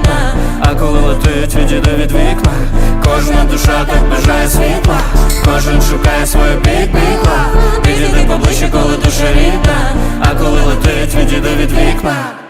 а коли летить, відійде від вікна. Кожна душа так бажає світла, кожен шукає свою бік-бікла Підійди поближче, коли душа рідна, а коли летить, відійде від вікна